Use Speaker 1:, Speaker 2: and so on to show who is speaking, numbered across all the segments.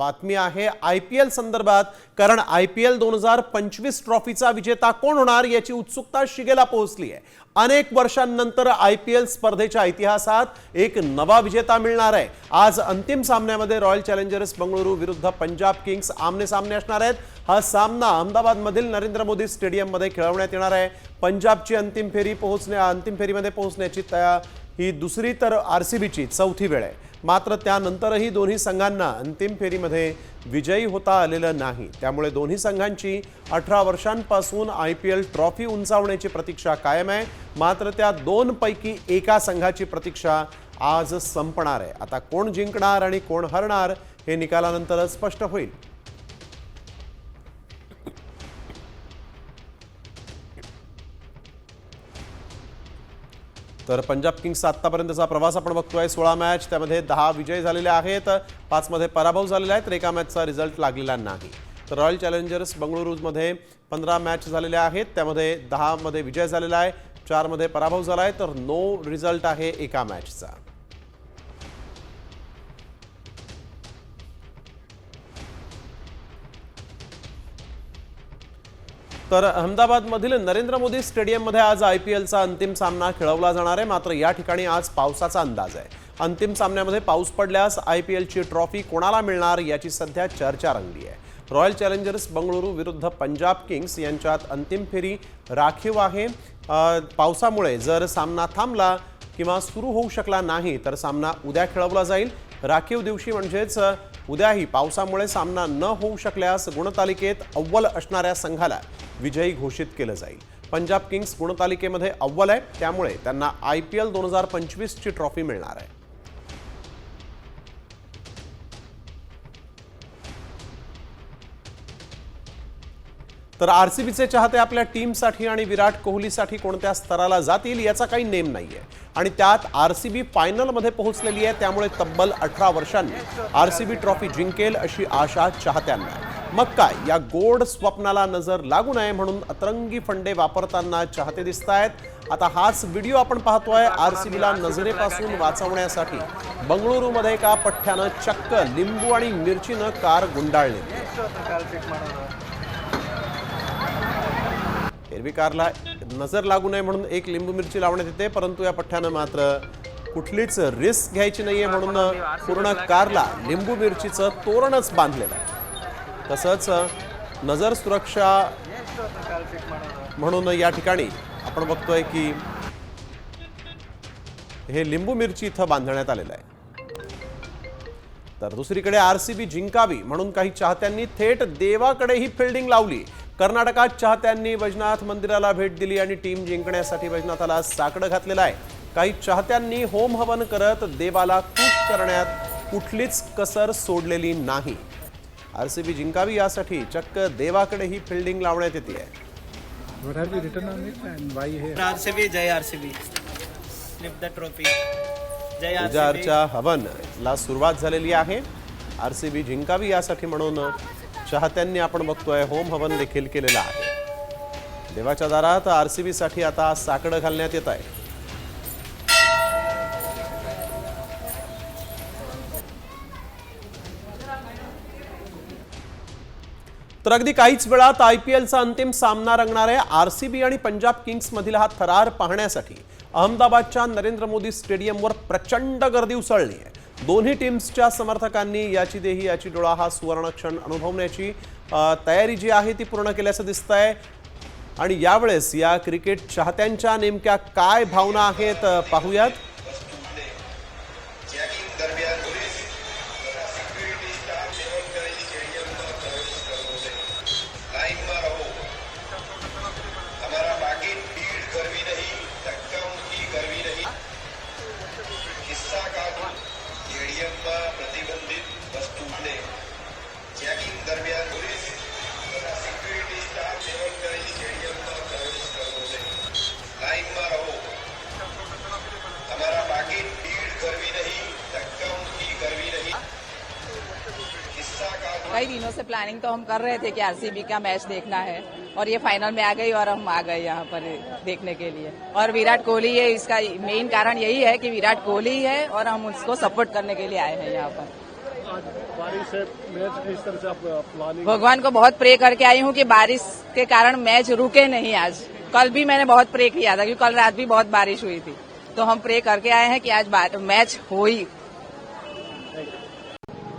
Speaker 1: बातमी आहे I P L संदर्भात कारण आय पी एल दोन हजार पंचवीस ट्रॉफीचा विजेता कोण होणार याची उत्सुकता शिगेला पोहोचली आहे. अनेक वर्षांनंतर आय पी एल स्पर्धेच्या इतिहासात एक नवा विजेता मिळणार आहे. आज अंतिम सामन्यामध्ये रॉयल चॅलेंजर्स बंगळुरू विरुद्ध पंजाब किंग्स आमने सामने असणार आहेत. हा सामना अहमदाबादमधील नरेंद्र मोदी स्टेडियममध्ये खेळवण्यात येणार आहे. पंजाबची अंतिम फेरी पोहोचण्या अंतिम फेरीमध्ये पोहोचण्याची तया ही दुसरी तर आर सी बीची चौथी वेळ आहे. मात्र त्यानंतरही दोन्ही संघांना अंतिम फेरीमध्ये विजयी होता आलेलं नाही. त्यामुळे दोन्ही संघांची अठरा वर्षांपासून आय पी एल ट्रॉफी उंचावण्याची प्रतीक्षा कायम आहे. मात्र त्या दोनपैकी एका संघाची प्रतीक्षा आज संपणार आहे. आता कोण जिंकणार आणि कोण हरणार हे निकालानंतरच स्पष्ट होईल. तर पंजाब किंग्सचा आत्तापर्यंतचा प्रवास आपण बघतोय. सोळा मॅच त्यामध्ये दहा विजय झालेले आहेत. पाचमध्ये पराभव झालेला आहे तर एका मॅचचा रिझल्ट लागलेला नाही. तर रॉयल चॅलेंजर्स बंगळुरूमध्ये पंधरा मॅच झालेल्या आहेत. त्यामध्ये दहामध्ये विजय झालेला आहे चारमध्ये पराभव झाला आहे. तर नो रिझल्ट आहे एका मॅचचा तर अहमदाबादमधील नरेंद्र मोदी स्टेडियममध्ये आज आय पी एलचा अंतिम सामना खेळवला जाणार आहे. मात्र या ठिकाणी आज पावसाचा अंदाज आहे. अंतिम सामन्यामध्ये पाऊस पडल्यास आय पी एलची ट्रॉफी कोणाला मिळणार याची सध्या चर्चा रंगली आहे. रॉयल चॅलेंजर्स बंगळुरू विरुद्ध पंजाब किंग्स यांच्यात अंतिम फेरी राखीव आहे. पावसामुळे जर सामना थांबला किंवा सुरू होऊ शकला नाही तर सामना उद्या खेळवला जाईल. राखीव दिवशी म्हणजेच उद्याही पावसामुळे सामना न होऊ शकल्यास गुणतालिकेत अव्वल असणाऱ्या संघाला विजयी घोषित केलं जाईल. पंजाब किंग्स गुणतालिकेमध्ये अव्वल आहे. त्यामुळे त्यांना आय पी एल दोन हजार पंचवीसची ट्रॉफी मिळणार आहे. तर आर सी बीचे चाहते आपल्या टीमसाठी आणि विराट कोहलीसाठी कोणत्या स्तराला जातील याचा काही नेम नाही आहे आणि त्यात आर सी बी फायनलमध्ये पोहोचलेली आहे. त्यामुळे तब्बल अठरा वर्षांनी आर सी बी ट्रॉफी जिंकेल अशी आशा चाहत्यांना आहे. मग काय? या गोड स्वप्नाला नजर लागू नये म्हणून अतरंगी फंडे वापरताना चाहते दिसत आहेत आता हाच व्हिडिओ आपण पाहतोय आर सी बीला नजरेपासून वाचवण्यासाठी. बंगळुरूमध्ये एका पठ्ठ्यानं चक्क लिंबू आणि मिरचीनं कार गुंडाळली. एरवी कारला नजर लागू नये म्हणून एक लिंबू मिरची लावण्यात येते परंतु या पठ्ठ्यानं मात्र कुठलीच रिस्क घ्यायची नाहीये म्हणून पूर्ण कारला लिंबू मिरचीचं तोरणच बांधलेलं आहे. तसंच नजर सुरक्षा म्हणून या ठिकाणी आपण बघतोय की हे लिंबू मिरची इथं बांधण्यात आलेलं आहे. तर दुसरीकडे आर सी बी जिंकावी म्हणून काही चाहत्यांनी थेट देवाकडे ही फिल्डिंग लावली. कर्नाटकात चाहत्यांनी वैजनाथ मंदिराला भेट दिली आणि टीम जिंकण्यासाठी वैजनाथाला साकडं घातलेलं आहे. काही चाहत्यांनी होम हवन करत देवाला खुश करण्यात कुठलीच कसर सोडलेली नाही. आर सी बी जिंकावी यासाठी चक्क देवाकडे ही फिल्डिंग लावण्यात येते?
Speaker 2: आरसीबी जय आरसीबी. Trophy RCB.
Speaker 1: हवन ला सुरुवात झालेली आहे. आर सी बी जिंकावी यासाठी म्हणून चाहत्यांनी आपण बघतोय होम हवन देखील केलेलं आहे. देवाच्या दारात आर सी बी साठी आता साकडं घालण्यात येत आहे. तर अगदी काहीच वेळात आय पी एलचा अंतिम सामना रंगणार आहे आर सी बी आणि पंजाब किंग्समधील हा थरार पाहण्यासाठी अहमदाबादच्या नरेंद्र मोदी स्टेडियमवर प्रचंड गर्दी उसळली आहे. दोन्ही टीम्सच्या समर्थकांनी याची देही याची डोळा हा सुवर्णक्षण अनुभवण्याची तयारी जी आहे ती पूर्ण केल्याचं दिसतंय. आणि यावेळेस या क्रिकेट चाहत्यांच्या नेमक्या काय भावना आहेत पाहूयात.
Speaker 3: प्लानिंग तो हम कर रहे थे कि आरसीबी का मैच देखना है। और ये फाइनल में आ गई और हम आ गए यहाँ पर देखने के लिए। और विराट कोहली है इसका मेन कारण यही है कि विराट कोहली है और हम उसको सपोर्ट करने के लिए आए हैं यहाँ पर। भगवान को बहुत प्रे करके आई हूँ कि बारिश के कारण मैच रुके नहीं आज। कल भी मैंने बहुत प्रे किया था क्योंकि कल रात भी बहुत बारिश हुई थी। तो हम प्रे करके आए हैं कि आज मैच हो ही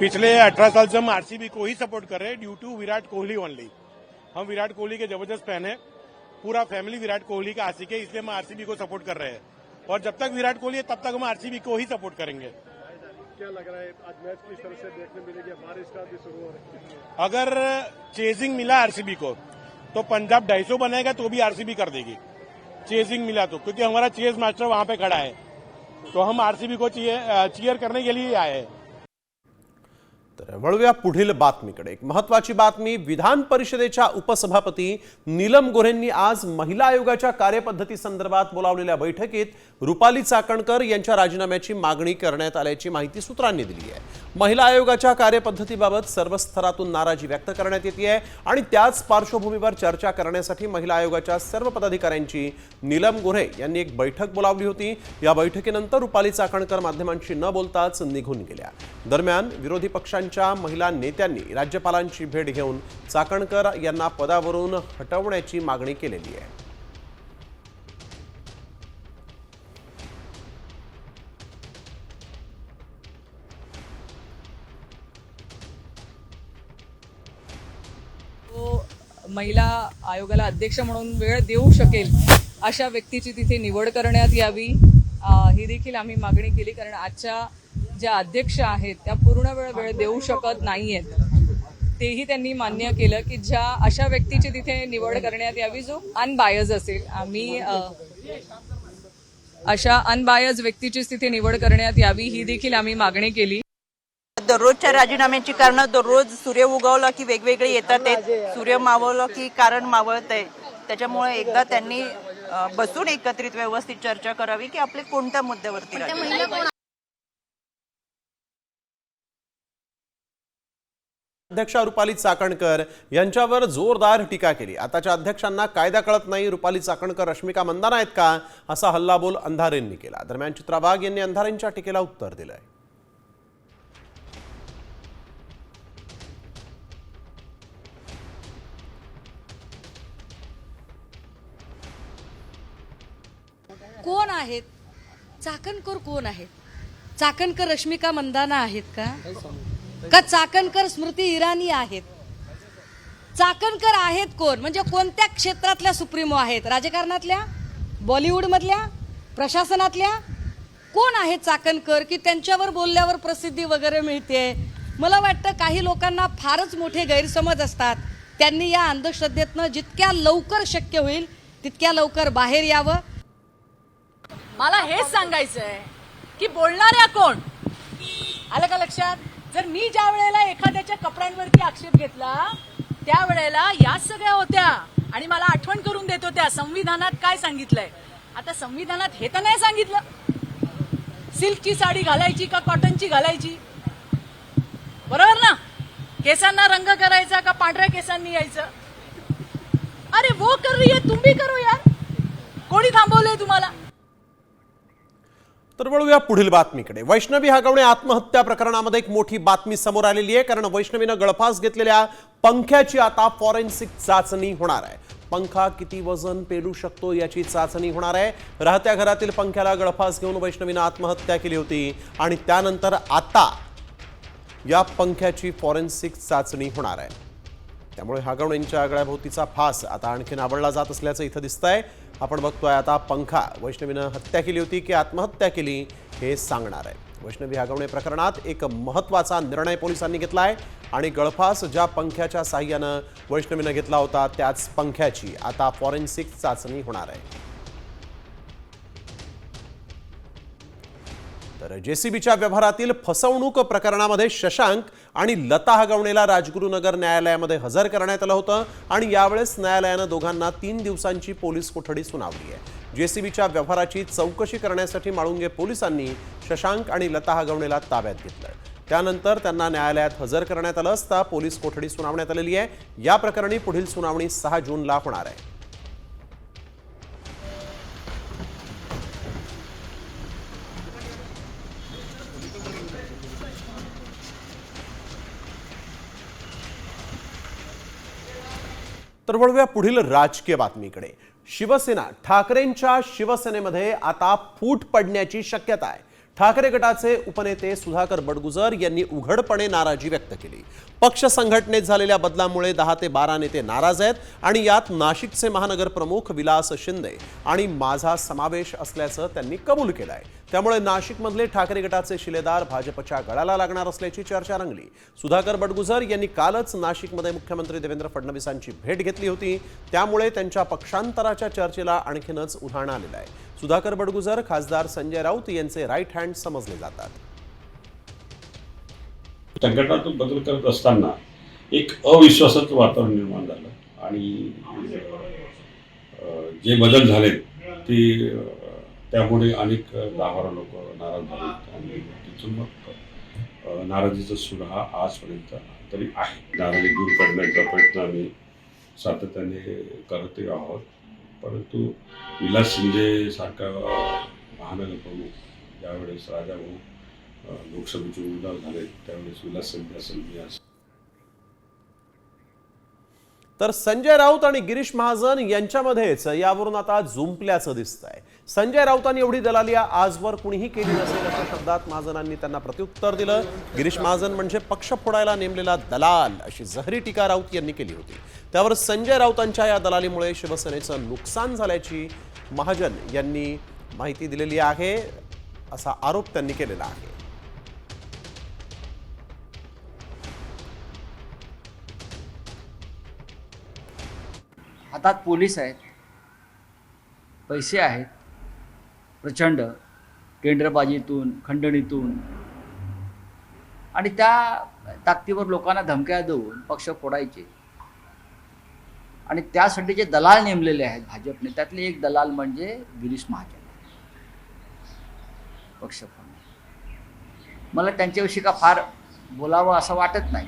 Speaker 4: पिछले 18 साल से हम आरसीबी को ही सपोर्ट कर रहे हैं due to Virat Kohli only हम विराट कोहली के ज़बरदस्त फ़ैन है। पूरा फैमिली विराट कोहली का आशिक है इसलिए हम आरसीबी को सपोर्ट कर रहे हैं। और जब तक विराट कोहली है तब तक हम आरसीबी को ही सपोर्ट करेंगे।
Speaker 5: क्या लग रहा है आज मैच किस तरह से देखने मिलेगी? बारिश का भी शुरू हो रही है
Speaker 4: अगर चेजिंग मिला आरसीबी को तो पंजाब ढाई सौ बनाएगा तो भी आरसीबी कर देगी। चेजिंग मिला तो क्योंकि हमारा चेज मास्टर वहाँ पे खड़ा है। तो हम आरसीबी को चीयर करने के लिए आए हैं।
Speaker 1: तर वळूया पुढील बातमीकडे. एक महत्वाची बातमी विधान परिषदेच्या उपसभापती नीलम गोऱ्हेंनी आज महिला आयोगाच्या कार्यपद्धती संदर्भात बोलावलेल्या बैठकीत रुपाली चाकणकर यांच्या राजीनाम्याची मागणी करण्यात आल्याची माहिती सूत्रांनी दिली आहे. महिला आयोगाच्या कार्यपद्धतीबाबत सर्व स्तरातून नाराजी व्यक्त करण्यात येते आहे आणि त्याच पार्श्वभूमीवर चर्चा करण्यासाठी महिला आयोगाच्या सर्व पदाधिकाऱ्यांची नीलम गोऱ्हे यांनी एक बैठक बोलावली होती. या बैठकीनंतर रुपाली चाकणकर माध्यमांशी न बोलताच निघून गेल्या. दरम्यान विरोधी पक्षांच्या महिला नेत्यांनी राज्यपालांची भेट घेऊन चाकणकर यांना पदावरून हटवण्याची मागणी केलेली आहे.
Speaker 6: तो महिला आयोगाला अध्यक्ष म्हणून वेळ देऊ शकेल अशा व्यक्तीची तिथे निवड करण्यात यावी ही देखील आम्ही मागणी केली कारण आजच्या ज्या अध्यक्ष आहेत त्या पूर्ण वेळ वेळ देऊ शकत नाहीयेत. तेही त्यांनी मान्य केलं की ज्या अशा व्यक्तीची तिथे निवड करण्यात यावी जो अनबायज असेल. आम्ही अशा अनबायज व्यक्तीचीच तिथे निवड करण्यात यावी ही देखील आम्ही मागणी केली.
Speaker 7: दररोजच्या राजीनाम्याची कारण दररोज सूर्य उगवला की वेगवेगळे येतात आहेत सूर्य मावळलं की कारण मावळत आहे त्याच्यामुळे एकदा त्यांनी बसून एकत्रित व्यवस्थित चर्चा करावी की आपले कोणत्या मुद्द्यावरती
Speaker 1: अध्यक्षा रुपाली चाकणकर यांच्यावर जोरदार टीका केली. आताच्या अध्यक्षांना कायदा कळत नाही रुपाली चाकणकर रश्मिका मंदाना आहेत का असा हल्लाबोल अंधारेंनी केला. दरम्यान चित्रा वाघ यांनी अंधारेंच्या टीकेला उत्तर दिलंय.
Speaker 8: कोण आहेत? चाकणकर कोण आहेत? चाकणकर रश्मिका मंदाना आहेत का? का चाकणकर स्मृती इराणी आहेत? चाकणकर आहेत कोण? म्हणजे कोणत्या क्षेत्रातल्या सुप्रीमो आहेत? राजकारणातल्या? बॉलिवूडमधल्या? प्रशासनातल्या? कोण आहेत चाकणकर की त्यांच्यावर बोलल्यावर प्रसिद्धी वगैरे मिळते? मला वाटतं काही लोकांना फारच मोठे गैरसमज असतात. त्यांनी या अंधश्रद्धेतनं जितक्या लवकर शक्य होईल तितक्या लवकर बाहेर यावं.
Speaker 6: मला हेच सांगायचं आहे की बोलणाऱ्या कोण? आलं का लक्षात? जर मी ज्या वेळेला एखाद्याच्या कपड्यांवरती आक्षेप घेतला त्यावेळेला याच सगळ्या होत्या आणि मला आठवण करून देत होत्या संविधानात काय सांगितलंय? आता संविधानात हे तर नाही सांगितलं. सिल्कची साडी घालायची का कॉटनची घालायची? बरोबर ना? केसांना रंग करायचा का पांढऱ्या केसांनी यायचं? अरे वो कर रही है तुम भी करो यार. कोणी थांबवलंय तुम्हाला?
Speaker 1: तर वळूया पुढील बातमीकडे. वैष्णवी हागवणे आत्महत्या प्रकरणामध्ये एक मोठी बातमी समोर आलेली आहे कारण वैष्णवीनं गळफास घेतलेल्या पंख्याची आता फॉरेन्सिक चाचणी होणार आहे. पंखा किती वजन पेलू शकतो याची चाचणी होणार आहे. राहत्या घरातील पंख्याला गळफास घेऊन वैष्णवीनं आत्महत्या केली होती आणि त्यानंतर आता या पंख्याची फॉरेन्सिक चाचणी होणार आहे. त्यामुळे हागवणेंच्या आगळ्याभोवतीचा फास आता आणखीन आवडला जात असल्याचं इथं दिसतंय. आपण बघतोय आता पंखा. वैष्णवीनं हत्या केली होती की आत्महत्या केली हे सांगणार आहे. वैष्णवी हागवणे प्रकरणात एक महत्त्वाचा निर्णय पोलिसांनी घेतला आहे आणि गळफास ज्या पंख्याच्या साह्यानं वैष्णवीनं घेतला होता त्याच पंख्याची आता फॉरेन्सिक चाचणी होणार आहे. तर जेसीबीच्या व्यवहारातील फसवणूक प्रकरणामध्ये शशांक आणि लता हगवणेला राजगुरुनगर न्यायालयामध्ये हजर करण्यात आलं होतं. आणि यावेळेस न्यायालयानं दोघांना तीन दिवसांची पोलीस कोठडी सुनावली आहे. जेसीबीच्या व्यवहाराची चौकशी करण्यासाठी माळुंगे पोलिसांनी शशांक आणि लता हगवणेला ताब्यात घेतलं त्यानंतर त्यांना न्यायालयात हजर करण्यात आलं असता पोलीस कोठडी सुनावण्यात आलेली आहे. या प्रकरणी पुढील सुनावणी सहा जूनला होणार आहे. तर वळूया पुढील राजकीय बातमीकडे. शिवसेना ठाकरेंच्या शिवसेनेमध्ये आता फूट पडण्याची शक्यता आहे. ठाकरे गटाचे उपनेते सुधाकर बडगुजर यांनी उघडपणे नाराजी व्यक्त केली. पक्ष संघटनेत झालेल्या बदलामुळे दहा ते बारा नेते नाराज आहेत आणि यात नाशिकचे महानगर प्रमुख विलास शिंदे आणि माझा समावेश असल्याचं त्यांनी कबूल केलं आहे त्यामुळे नाशिकमधले ठाकरे गटाचे शिलेदार भाजपच्या गळाला लागणार असल्याची चर्चा रंगली. सुधाकर बडगुजर यांनी कालच नाशिकमध्ये मुख्यमंत्री देवेंद्र फडणवीसांची भेट घेतली होती. त्यामुळे त्यांच्या पक्षांतराच्या चर्चेला आणखीनच उधाण आलेलं आहे. सुधाकर बडगुजर खासदार संजय राऊत यांचे राईट हँड समजले जातात.
Speaker 9: संघटनातून बदल करत असताना एक अविश्वासाचं वातावरण निर्माण झालं आणि जे बदल झाले ते त्यामुळे अनेक गावाला लोक नाराज झाले आणि तिथून मग नाराजीचा सूर हा आजपर्यंत तरी आहे. नाराजी दूर करण्याचा प्रयत्न आम्ही सातत्याने करतही आहोत. परंतु विलास शिंदे सारखा महानगर प्रमुख ज्यावेळेस राजाभाऊ लोकसभेचे उमेदवार झाले त्यावेळेस विलास शिंदे असेल मी असं
Speaker 1: तर संजय राऊत आणि गिरीश महाजन यांच्यामध्येच यावरून आता जुंपल्याचं दिसतंय. संजय राऊतांनी एवढी दलाली आजवर कुणीही केली नसेल अशा शब्दात महाजनांनी त्यांना प्रत्युत्तर दिलं. गिरीश महाजन म्हणजे पक्ष फोडायला नेमलेला दलाल अशी जहरी टीका राऊत यांनी केली होती. त्यावर संजय राऊतांच्या या दलालीमुळे शिवसेनेचं नुकसान झाल्याची महाजन यांनी माहिती दिलेली आहे असा आरोप त्यांनी केलेला आहे.
Speaker 10: हातात पोलीस आहेत. पैसे आहेत. प्रचंड. टेंडरबाजीतून खंडणीतून. आणि त्या ताकदीवर लोकांना धमक्या देऊन पक्ष फोडायचे. आणि त्यासाठी जे दलाल नेमलेले आहेत भाजपने त्यातले एक दलाल म्हणजे गिरीश महाजन. पक्ष फोडणे. मला त्यांच्याविषयी का फार बोलावं असं वाटत नाही.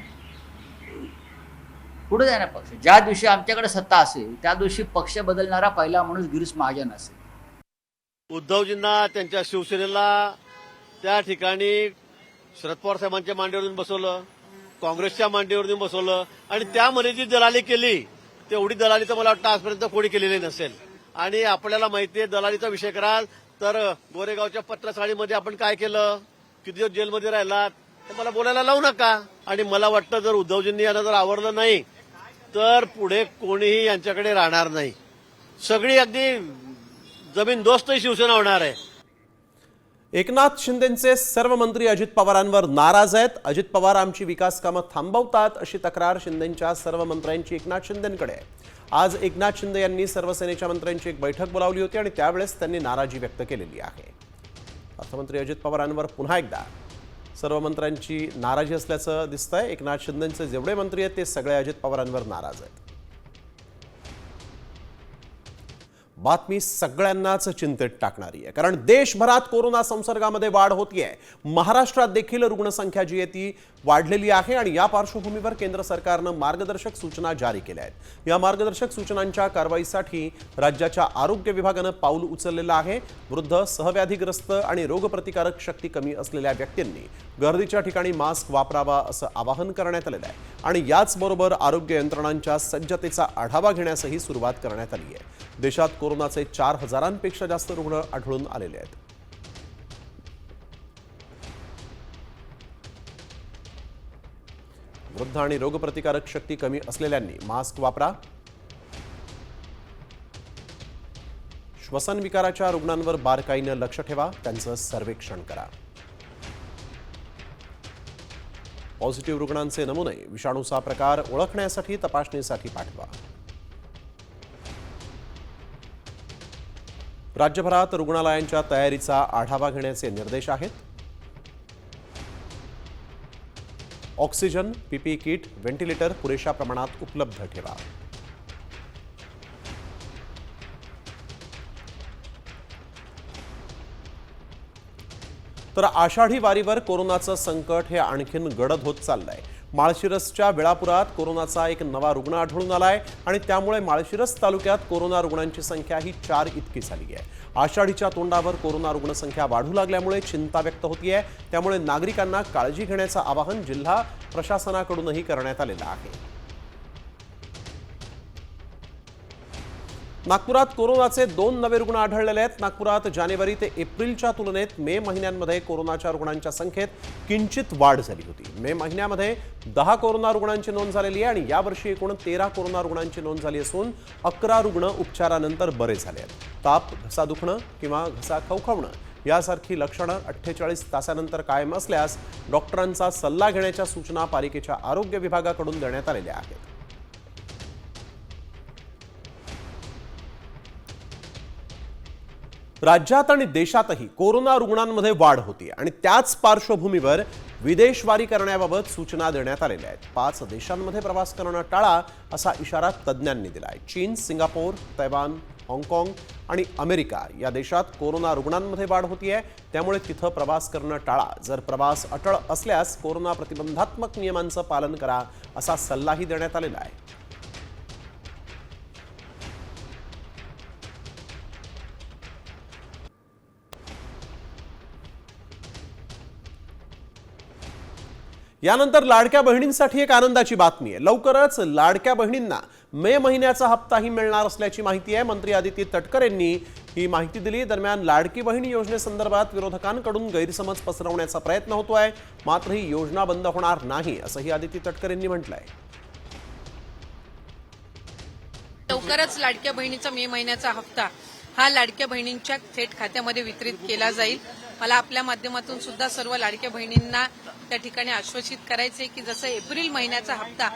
Speaker 10: पुढे जाणार पक्ष. ज्या दिवशी आमच्याकडे सत्ता असेल त्या दिवशी पक्ष बदलणारा पहिला माणूस गिरीश महाजन असेल.
Speaker 2: उद्धवजींना त्यांच्या शिवसेनेला त्या ठिकाणी शरद पवार साहेबांच्या मांडीवरून बसवलं काँग्रेसच्या मांडीवरून बसवलं आणि त्यामध्ये जी दलाली केली तेवढी दलाली तर मला वाटतं आजपर्यंत कोणी केलेली नसेल. आणि आपल्याला माहिती आहे दलालीचा विषय कराल तर गोरेगावच्या पत्रसाळीमध्ये आपण काय केलं? किती दिवस जेलमध्ये राहिलात? ते मला बोलायला लावू नका. आणि मला वाटतं जर उद्धवजींनी यांना जर आवडलं नाही तर पुढे कोणीही यांच्याकडे राहणार नाही. सगळी अगदी जमीन दोस्त शिवसेना होणार आहे.
Speaker 1: एकनाथ शिंदेचे सर्व मंत्री अजित पवारांवर नाराज आहेत. अजित पवार आमची विकास कामं थांबवतात अशी तक्रार शिंदेच्या सर्व मंत्र्यांची एकनाथ शिंदेकडे आहे. आज एकनाथ शिंदे यांनी सर्व सेनेच्या मंत्र्यांची एक बैठक बोलावली होती आणि त्यावेळेस त्यांनी नाराजी व्यक्त केलेली आहे. अर्थमंत्री अजित पवारांवर पुन्हा एकदा सर्व मंत्र्यांची नाराजी असल्याचं दिसतंय. एकनाथ शिंदेंचे जेवढे मंत्री आहेत ते सगळे अजित पवारांवर नाराज आहेत. बातमी सगळ्यांनाच चिंतेत टाकणारी आहे. कारण देशभरात कोरोना संसर्गामध्ये वाढ होतीये. महाराष्ट्रात देखील रुग्णसंख्या जी आहे ती वाढलेली आहे आणि या पार्श्वभूमीवर केंद्र सरकारनं मार्गदर्शक सूचना जारी केल्या आहेत. या मार्गदर्शक सूचनांच्या कारवाईसाठी राज्याच्या आरोग्य विभागानं पाऊल उचललेलं आहे. वृद्ध सहव्याधीग्रस्त आणि रोगप्रतिकारक शक्ती कमी असलेल्या व्यक्तींनी गर्दीच्या ठिकाणी मास्क वापरावा असं आवाहन करण्यात आलेलं आहे. आणि याचबरोबर आरोग्य यंत्रणांच्या सज्जतेचा आढावा घेण्यासही सुरुवात करण्यात आली आहे. देशात कोरोनाचे चार हजारांपेक्षा जास्त रुग्ण आढळून आलेले आहेत. वृद्ध आणि रोगप्रतिकारक शक्ती कमी असलेल्यांनी मास्क वापरा. श्वसन विकाराच्या रुग्णांवर बारकाईनं लक्ष ठेवा त्यांचं सर्वेक्षण करा. पॉझिटिव्ह रुग्णांचे नमुने विषाणूचा प्रकार ओळखण्यासाठी तपासणीसाठी पाठवा. राज्यभरात रुग्णालयांच्या तयारीचा आढावा घेण्याचे निर्देश आहेत. ऑक्सिजन पीपी किट व्हेंटिलेटर पुरेशा प्रमाणात उपलब्ध ठेवा. तर आषाढी वारीवर कोरोनाचं संकट हे आणखीन गडद होत चाललंय. माळशिरसच्या वेळापुरात कोरोनाचा एक नवा रुग्ण आढळून आलाय आणि त्यामुळे माळशिरस तालुक्यात कोरोना रुग्णांची संख्या ही चार इतकी झाली आहे आषाढीच्या तोंडावर कोरोना रुग्णसंख्या वाढू लागल्यामुळे चिंता व्यक्त होतीये. त्यामुळे नागरिकांना काळजी घेण्याचं आवाहन जिल्हा प्रशासनाकडूनही करण्यात आलेलं आहे. नागपुरात कोरोनाचे दोन नवे रुग्ण आढळलेले आहेत. नागपुरात जानेवारी ते एप्रिलच्या तुलनेत मे महिन्यांमध्ये कोरोनाच्या रुग्णांच्या संख्येत किंचित वाढ झाली होती. मे महिन्यामध्ये दहा कोरोना रुग्णांची नोंद झालेली आहे आणि यावर्षी एकूण तेरा कोरोना रुग्णांची नोंद झाली असून अकरा रुग्ण उपचारानंतर बरे झाले आहेत. ताप घसा दुखणं किंवा घसा खवखवणं यासारखी लक्षणं अठ्ठेचाळीस तासानंतर कायम असल्यास डॉक्टरांचा सल्ला घेण्याच्या सूचना पालिकेच्या आरोग्य विभागाकडून देण्यात आलेल्या आहेत. राज्यात आणि देशातही कोरोना रुग्णांमध्ये वाढ होती आणि त्याच पार्श्वभूमीवर विदेशवारी करण्याबाबत सूचना देण्यात आलेल्या आहेत. पाच देशांमध्ये प्रवास करणं टाळा असा इशारा तज्ज्ञांनी दिला आहे चीन सिंगापूर तैवान हाँगकाँग आणि अमेरिका या देशात कोरोना रुग्णांमध्ये वाढ होतीये. त्यामुळे तिथं प्रवास करणं टाळा. जर प्रवास अटळ असल्यास कोरोना प्रतिबंधात्मक नियमांचं पालन करा असा सल्लाही देण्यात आलेला आहे. यानंतर लाडक्या बहिणींसाठी एक आनंदाची बातमी आहे. लवकरच लाडक्या बहिणींना मे महिन्याचा हप्ताही मिळणार असल्याची माहिती आहे. मंत्री आदिती तटकर यांनी ही माहिती दिली. दरम्यान लाडकी बहीण योजनेसंदर्भात विरोधकांकडून गैरसमज पसरवण्याचा प्रयत्न होतो आहे मात्र ही योजना बंद होणार नाही असंही आदिती तटकर यांनी आहे
Speaker 11: लवकरच लाडक्या बहिणीचा मे महिन्याचा हप्ता हा लाडक्या बहिणींच्या थेट खात्यामध्ये वितरित केला जाईल. मला आपल्या माध्यमातून सुद्धा सर्व लाडक्या बहिणींना त्या ठिकाणी आश्वासित करायचे की जसं एप्रिल महिन्याचा हप्ता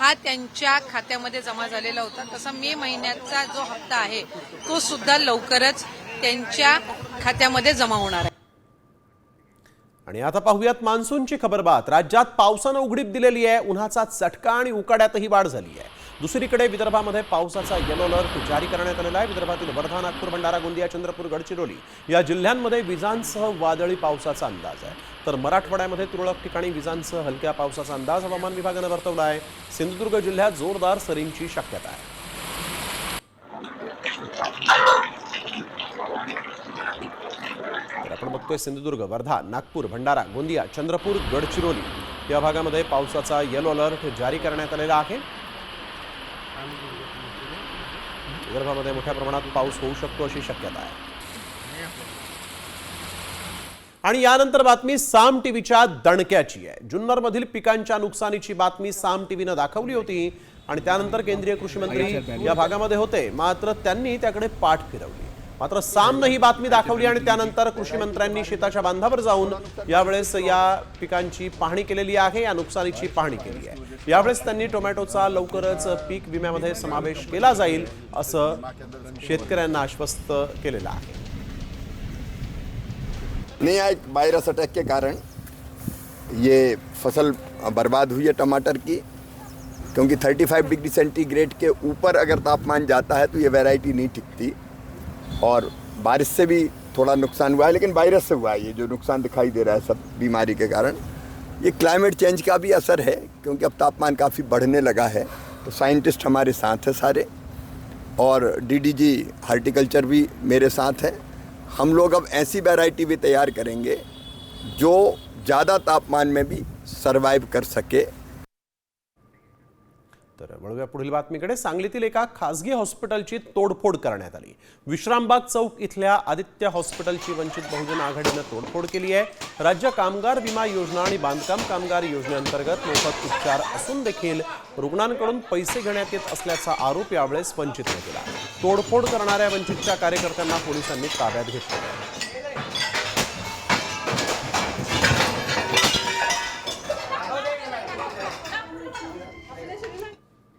Speaker 11: हा त्यांच्या खात्यामध्ये जमा झालेला होता तसा मे महिन्याचा जो हप्ता आहे तो सुद्धा लवकरच त्यांच्या खात्यामध्ये जमा होणार आहे.
Speaker 1: आणि आता पाहूयात मान्सूनची खबरबात राज्यात पावसानं उघडीप दिलेली आहे उन्हाचा चटका आणि उकाड्यातही वाढ झाली आहे. दुसरीकडे विदर्भामध्ये पावसाचा येलो अलर्ट जारी करण्यात आलेला आहे. विदर्भातील वर्धा नागपूर भंडारा गोंदिया चंद्रपूर गडचिरोली या जिल्ह्यांमध्ये विजांसह वादळी पावसाचा अंदाज आहे. तर मराठवाड्यामध्ये तुरळक ठिकाणी विजांसह हलक्या पावसाचा अंदाज हवामान विभागानं वर्तवला आहे. सिंधुदुर्ग जिल्ह्यात जोरदार सरींची शक्यता आहे. तर आपण बघतोय सिंधुदुर्ग वर्धा नागपूर भंडारा गोंदिया चंद्रपूर गडचिरोली या भागामध्ये पावसाचा येलो अलर्ट जारी करण्यात आलेला आहे. विदर्भामध्ये मोठ्या प्रमाणात पाऊस होऊ शकतो अशी शक्यता आहे. आणि यानंतर बातमी साम टीव्हीच्या दणक्याची आहे. जुन्नरमधील पिकांच्या नुकसानीची बातमी साम टीव्हीनं दाखवली होती आणि त्यानंतर केंद्रीय कृषी मंत्री या भागामध्ये होते. मात्र त्यांनी त्याकडे पाठ फिरवली. मात्र सामनं ही बातमी दाखवली आणि त्यानंतर कृषी मंत्र्यांनी शेताच्या बांधावर जाऊन यावेळेस या पिकांची पाहणी केलेली आहे या नुकसानीची पाहणी केली आहे. यावेळेस त्यांनी टोमॅटोचा लवकरच पीक विम्यामध्ये समावेश केला जाईल असं शेतकऱ्यांना आश्वस्त केलेलं आहे.
Speaker 12: नहीं आज वायरस अटैक के कारण ये फसल बर्बाद हुई है टमाटर की क्योंकि 35 डिग्री सेंटीग्रेड के ऊपर अगर तापमान जाता है तो ये वैरायटी नहीं टिकती। और बारिश से भी थोड़ा नुकसान हुआ है, लेकिन वायरस से हुआ है ये जो नुकसान दिखाई दे रहा है सब बीमारी के कारण। ये क्लाइमेट चेंज का भी असर है, क्योंकि अब तापमान काफ़ी बढ़ने लगा है तो साइंटिस्ट हमारे साथ हैं सारे, और डीडीजी हार्टिकल्चर भी मेरे साथ है। हम लोग अब ऐसी वैरायटी भी तैयार करेंगे, जो ज़्यादा तापमान में भी सर्वाइव कर सके
Speaker 1: तर वळूया पुढील बातमीकडे. सांगलीतील एका खासगी हॉस्पिटलची तोडफोड करण्यात आली. विश्रामबाग चौक इथल्या आदित्य हॉस्पिटलची वंचित बहुजन आघाडीनं तोडफोड केली आहे. राज्य कामगार विमा योजना आणि बांधकाम कामगार योजनेअंतर्गत मोफत उपचार असून देखील रुग्णांकडून पैसे घेण्यात येत असल्याचा आरोप यावेळेस वंचितने केला. तोडफोड करणाऱ्या वंचितच्या कार्यकर्त्यांना पोलिसांनी ताब्यात घेतलं